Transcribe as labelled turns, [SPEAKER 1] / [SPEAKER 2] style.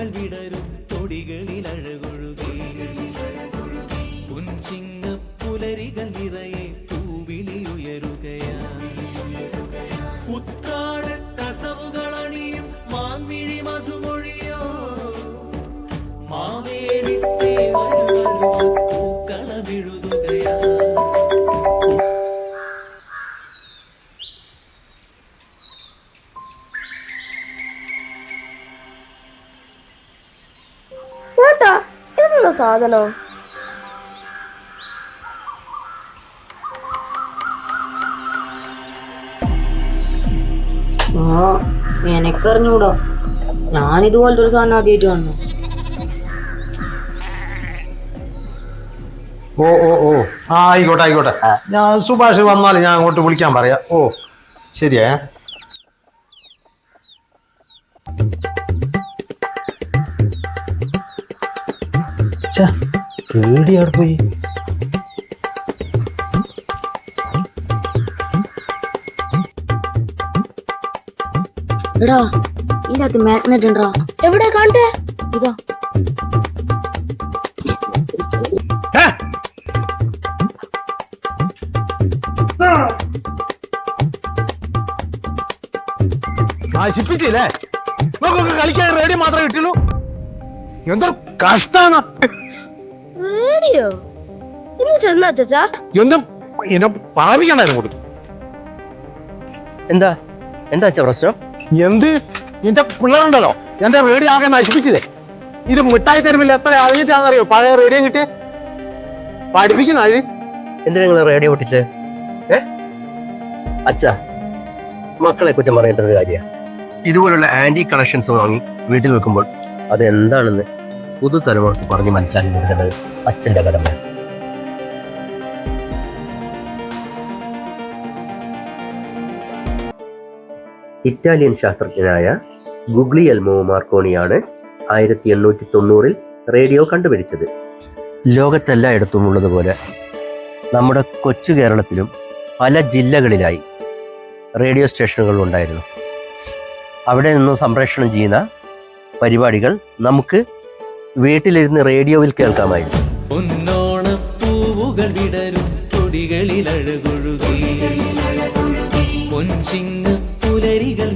[SPEAKER 1] പൂവുകൾ വിടരും തൊടികളിൽ അഴകൊഴുകി. പുൻചിങ്ങ പുലരികൾ നിറയെ പൂവിളി ഉയരുകയാ. ഉത്രാട കസവുകൾ അണിയും മാൻമിഴി മധുമൊഴിയോ. മാവേലി പൂക്കളമിഴുതുകയാ.
[SPEAKER 2] സാധനം?
[SPEAKER 3] ആ എനക്കറിഞ്ഞൂടാ. ഞാനിതുപോലത്തെ ഒരു സാധനം ആദ്യമായിട്ട് കാണുന്നു.
[SPEAKER 4] ഓ ഓ ഓ. ആ ആയിക്കോട്ടെ ആയിക്കോട്ടെ. ഞാൻ സുഭാഷ് വന്നാൽ ഞാൻ അങ്ങോട്ട് വിളിക്കാൻ പറയാം. ഓ ശരിയേ. പേടി അവിടെ പോയി.
[SPEAKER 3] എടാ ഇതിനകത്ത് മാഗ്നറ്റ് ഉണ്ടോ?
[SPEAKER 2] എവിടെ കാണട്ടെ
[SPEAKER 3] ഇതാ.
[SPEAKER 4] നശിപ്പിച്ചില്ലേ നോക്കൊക്കെ കളിക്കാൻ റേഡിയോ മാത്രമേ കിട്ടുള്ളൂ എന്തോ കഷ്ടാണ്.
[SPEAKER 2] റേഡിയോ ഇന്ന് ചെന്നാ ചച്ചാ
[SPEAKER 4] എന്തും എന്നെ പാപിക്കണ്ടായിരുന്നു കൊടുക്കും
[SPEAKER 5] എന്താ? എന്താ അച്ഛാ പ്രശ്നം?
[SPEAKER 4] എന്ത്? എന്റെ പിള്ളേരുണ്ടല്ലോ. എന്റെ റേഡിയോ ആകെ നശിപ്പിച്ചില്ലേ? ഇത് മിഠായി തരുമില്ല എത്ര അറിഞ്ഞിട്ടാണെന്നറിയോ? പഴയ റേഡിയോ കിട്ടിയ? പഠിപ്പിക്കുന്ന ഇത്.
[SPEAKER 5] എന്തിനാ നിങ്ങൾ റേഡിയോ പൊട്ടിച്ച്? ഏ? അച്ഛാ മക്കളെ കുറ്റം പറയേണ്ടത് കാര്യ. ഇതുപോലുള്ള ആന്റി കളക്ഷൻസ് വാങ്ങി വീട്ടിൽ വെക്കുമ്പോൾ അത് എന്താണെന്ന് പുതുതലമുറക്ക് പറഞ്ഞു മനസ്സിലാക്കി കൊടുക്കേണ്ടത് അച്ഛന്റെ കടമയാണ് ഇറ്റാലിയൻ ശാസ്ത്രജ്ഞനായ ഗുഗ്ലിയൽമോ മാർക്കോണിയാണ് ആയിരത്തി എണ്ണൂറ്റി തൊണ്ണൂറിൽ റേഡിയോ കണ്ടുപിടിച്ചത്. ലോകത്തെല്ലായിടത്തും ഉള്ളതുപോലെ നമ്മുടെ കൊച്ചു കേരളത്തിലും പല ജില്ലകളിലായി റേഡിയോ സ്റ്റേഷനുകൾ ഉണ്ടായിരുന്നു. അവിടെ നിന്നും സംപ്രേഷണം ചെയ്യുന്ന പരിപാടികൾ നമുക്ക് വീട്ടിലിരുന്ന് റേഡിയോയിൽ കേൾക്കാമായിരുന്നു.
[SPEAKER 1] കൊടികളിൽ പുലരികൾ